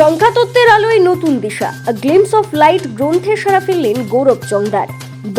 সংখ্যাতত্ত্বের আলোয় নতুন দিশা। Glimpse of light গ্রন্থে সারা ফেললেন গৌরব চন্দার।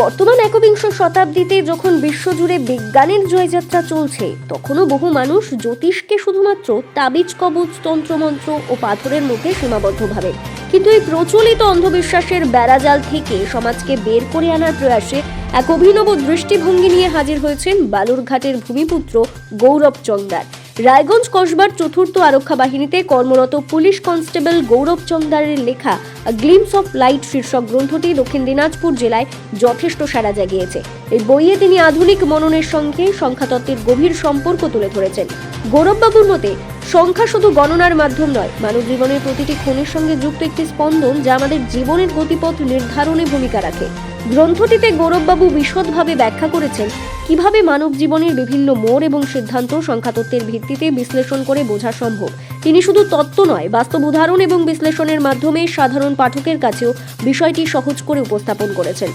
বর্তমান একবিংশ শতাব্দীতে যখন বিশ্বজুড়ে বিজ্ঞানের জয়যাত্রা চলছে, তখনও বহু মানুষ জ্যোতিষকে শুধুমাত্র তাবিজ, কবচ, তন্ত্রমন্ত্র ও পাথরের মধ্যে সীমাবদ্ধ ভাবে। কিন্তু এই প্রচলিত অন্ধবিশ্বাসের বেড়াজাল থেকে সমাজকে বের করে আনার প্রয়াসে এক অভিনব দৃষ্টিভঙ্গি নিয়ে হাজির হয়েছেন বালুরঘাটের ভূমিপুত্র গৌরব চন্দার। রায়গঞ্জ কসবার চতুর্থ আরক্ষা বাহিনীতে কর্মরত পুলিশ কনস্টেবল গৌরব চন্দারের লেখা গ্লিমস অফ লাইট শীর্ষক গ্রন্থটি দক্ষিণ দিনাজপুর জেলায় যথেষ্ট সাড়া জাগিয়েছে। এই বইয়ে তিনি আধুনিক মননের সঙ্গে সংখ্যাতত্ত্বের গভীর সম্পর্ক তুলে ধরেছেন। গৌরববাবুর মতে সংখ্যা শুধু গণনার মাধ্যম নয়, মানব জীবনের প্রতিটি ক্ষণের সঙ্গে যুক্ত একটি স্পন্দন যা আমাদের জীবনের গতিপথ নির্ধারণে ভূমিকা রাখে। গ্রন্থটিতে গৌরববাবু বিশদভাবে ব্যাখ্যা করেছেন কীভাবে মানব জীবনের বিভিন্ন মোড় এবং সিদ্ধান্ত সংখ্যাতত্ত্বের ভিত্তিতে বিশ্লেষণ করে বোঝা সম্ভব। তিনি শুধু তত্ত্ব নয়, বাস্তব উদাহরণ এবং বিশ্লেষণের মাধ্যমে সাধারণ পাঠকের কাছেও বিষয়টি সহজ করে উপস্থাপন করেছেন।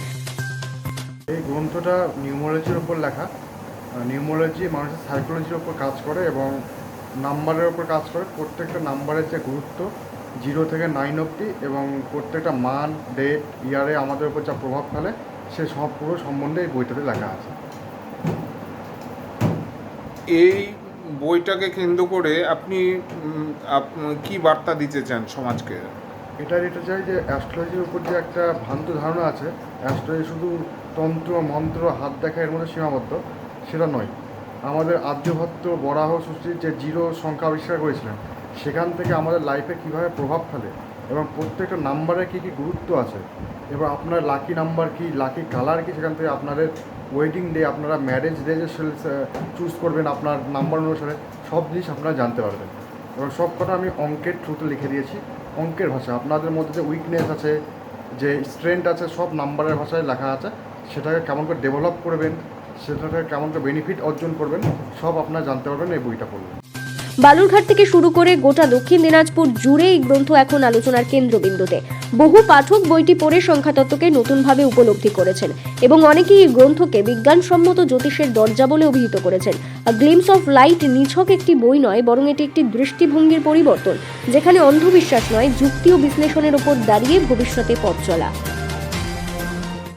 এই গ্রন্থটা নিউমোলজির ওপর লেখা। নিউমোলজি মানুষের সাইকোলজির ওপর কাজ করে এবং নাম্বারের ওপর কাজ করে প্রত্যেকটা নাম্বারের যে গুরুত্ব জিরো থেকে নাইন অবধি এবং প্রত্যেকটা মান ডেট ইয়ারে আমাদের উপর যা প্রভাব ফেলে সে সব পুরো সম্বন্ধে এই বইটাতে লেখা আছে। এই বইটাকে কেন্দ্র করে আপনি আপ- কি বার্তা দিতে চান সমাজকে? এটা এটা চাই যে অ্যাস্ট্রোলজির উপর যে একটা ভ্রান্ত ধারণা আছে অ্যাস্ট্রোলজি শুধু তন্ত্র মন্ত্র হাত দেখা এর মধ্যে সীমাবদ্ধ সেটা নয়। আমাদের আর্যভট্ট বরাহ সৃষ্টির যে জিরো সংখ্যা আবিষ্কার করেছিলেন, সেখান থেকে আমাদের লাইফে কীভাবে প্রভাব ফেলে এবং প্রত্যেকটা নাম্বারে কী কী গুরুত্ব আছে? এবার আপনার লাকি নাম্বার কি লাকি কালার কি, সেখান থেকে আপনাদের ওয়েডিং ডে আপনারা ম্যারেজ ডে যে চুজ করবেন আপনার নাম্বার অনুসারে, সব জিনিস আপনারা জানতে পারবেন। এবং সব কথা আমি অঙ্কের থ্রুতে লিখে দিয়েছি। অঙ্কের ভাষা, আপনাদের মধ্যে যে উইকনেস আছে, যে স্ট্রেংথ আছে, সব নাম্বারের ভাষায় লেখা আছে, সেটাকে কেমন করে ডেভেলপ করবেন সেটাকে কেমন বেনিফিট অর্জন করবেন, সব আপনারা জানতে পারবেন, এই বইটা পড়লে। বালুরঘাট থেকে শুরু করে গোটা দক্ষিণ দিনাজপুর জুড়ে এই গ্রন্থ এখন আলোচনার কেন্দ্রবিন্দুতে। বহু পাঠক বইটি পড়ে সংখ্যাতত্ত্বকে নতুনভাবে উপলব্ধি করেছেন এবং অনেকেই এই গ্রন্থকে বিজ্ঞানসম্মত জ্যোতিষের দরজা বলে অভিহিত করেছেন। গ্লিমস অফ লাইট নিছক একটি বই নয়, বরং এটি একটি দৃষ্টিভঙ্গির পরিবর্তন, যেখানে অন্ধবিশ্বাস নয়, যুক্তি ও বিশ্লেষণের উপর দাঁড়িয়ে ভবিষ্যতে পথ চলা।